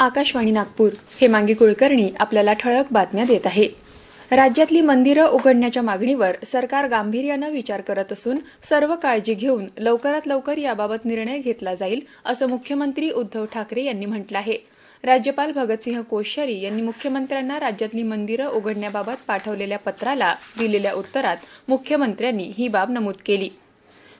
आकाशवाणी नागपूर. हेमांगी कुलकर्णी आपल्याला ठळक बातम्या देत आहे. राज्यातली मंदिरं उघडण्याच्या मागणीवर सरकार गांभीर्यानं विचार करत असून सर्व काळजी घेऊन लवकरात लवकर याबाबत निर्णय घेतला जाईल असं मुख्यमंत्री उद्धव ठाकरे यांनी म्हटलं आहे. राज्यपाल भगतसिंह कोश्यारी यांनी मुख्यमंत्र्यांना राज्यातली मंदिरं उघडण्याबाबत पाठवलेल्या पत्राला दिलेल्या उत्तरात मुख्यमंत्र्यांनी ही बाब नमूद केली.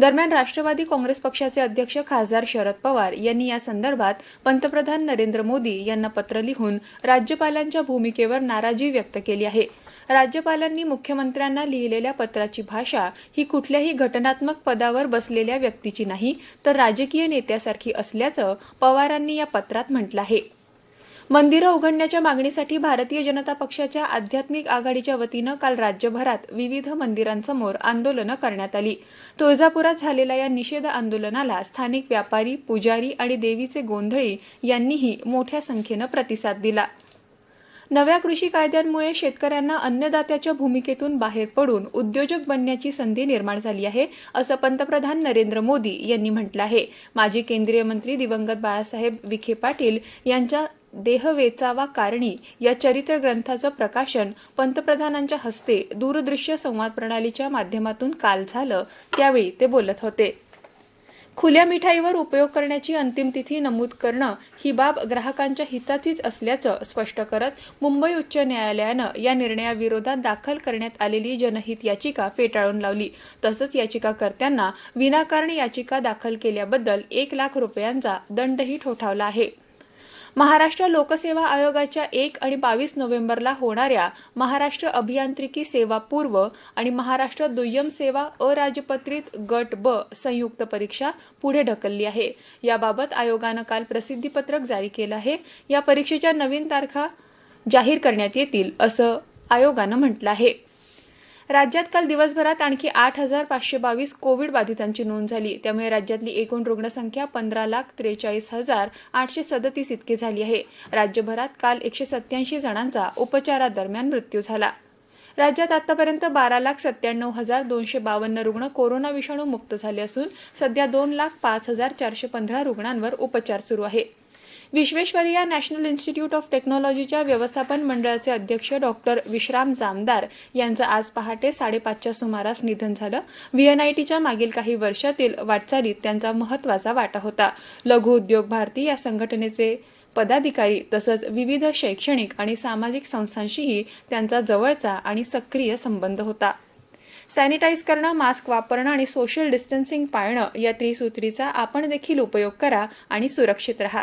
दरम्यान राष्ट्रवादी काँग्रेस पक्षाचे अध्यक्ष खासदार शरद पवार यांनी या संदर्भात पंतप्रधान नरेंद्र मोदी यांना पत्र लिहून राज्यपालांच्या भूमिकेवर नाराजी व्यक्त केली आहे. राज्यपालांनी मुख्यमंत्र्यांना लिहिलेल्या पत्राची भाषा ही कुठल्याही घटनात्मक पदावर बसलेल्या व्यक्तीची नाही तर राजकीय नेत्यासारखी असल्याचं पवारांनी या पत्रात म्हटलं आहे. मंदिरं उघडण्याच्या मागणीसाठी भारतीय जनता पक्षाच्या आध्यात्मिक आघाडीच्या वतीनं काल राज्यभरात विविध मंदिरांसमोर आंदोलनं करण्यात आली. तुळजापुरात झालेल्या या निषेध आंदोलनाला स्थानिक व्यापारी पुजारी आणि देवीचे गोंधळी यांनीही मोठ्या संख्येनं प्रतिसाद दिला. नव्या कृषी कायद्यांमुळे शेतकऱ्यांना अन्नदात्याच्या भूमिकेतून बाहेर पडून उद्योजक बनण्याची संधी निर्माण झाली आहे असं पंतप्रधान नरेंद्र मोदी यांनी म्हटलं आहे. माजी केंद्रीय मंत्री दिवंगत बाळासाहेब विखे पाटील यांच्या देह वेचावा कारणी या चरित्र ग्रंथाचं प्रकाशन पंतप्रधानांच्या हस्ते दूरदृश्य संवाद प्रणालीच्या माध्यमातून काल झालं त्यावेळी ते बोलत होते. खुल्या मिठाईवर उपयोग करण्याची अंतिम तिथी नमूद करणं ही बाब ग्राहकांच्या हिताचीच असल्याचं स्पष्ट करत मुंबई उच्च न्यायालयानं या निर्णयाविरोधात दाखल करण्यात आलेली जनहित याचिका फेटाळून लावली. तसंच याचिकाकर्त्यांना विनाकारण याचिका दाखल केल्याबद्दल एक लाख रुपयांचा दंडही ठोठावला आहे. महाराष्ट्र लोकसेवा आयोगाच्या एक आणि बावीस नोव्हेंबरला होणाऱ्या महाराष्ट्र अभियांत्रिकी सेवा पूर्व आणि महाराष्ट्र दुय्यम सेवा अराजपत्रित गट ब संयुक्त परीक्षा पुढे ढकलली आहे. याबाबत आयोगानं काल प्रसिद्धीपत्रक जारी केलं आहे. या परीक्षेच्या नवीन तारखा जाहीर करण्यात येतील असं आयोगानं म्हटलं आहे. राज्यात काल दिवसभरात आणखी आठ हजार पाचशे बावीस कोविड बाधितांची नोंद झाली. त्यामुळे राज्यातली एकूण रुग्णसंख्या पंधरा लाख त्रेचाळीस हजार आठशे सदतीस इतकी झाली आहे. राज्यभरात काल एकशे सत्याऐंशी जणांचा उपचारादरम्यान मृत्यू झाला. राज्यात आतापर्यंत बारा लाख सत्त्याण्णव हजार दोनशे बावन्न रुग्ण कोरोना विषाणू मुक्त झाले असून सध्या दोन लाख पाच हजार चारशे पंधरा रुग्णांवर उपचार सुरू आहे. विश्वेश्वरय्या नॅशनल इन्स्टिट्यूट ऑफ टेक्नॉलॉजीच्या व्यवस्थापन मंडळाचे अध्यक्ष डॉक्टर विश्राम जामदार यांचं आज पहाटे साडेपाचच्या सुमारास निधन झालं. व्हीएनआयटीच्या मागील काही वर्षातील वाटचालीत त्यांचा महत्त्वाचा वाटा होता. लघु उद्योग भारती या संघटनेचे पदाधिकारी तसंच विविध शैक्षणिक आणि सामाजिक संस्थांशीही त्यांचा जवळचा आणि सक्रिय संबंध होता. सॅनिटाईज करणं मास्क वापरणं आणि सोशल डिस्टन्सिंग पाळणं या त्रिसूत्रीचा आपण देखील उपयोग करा आणि सुरक्षित रहा.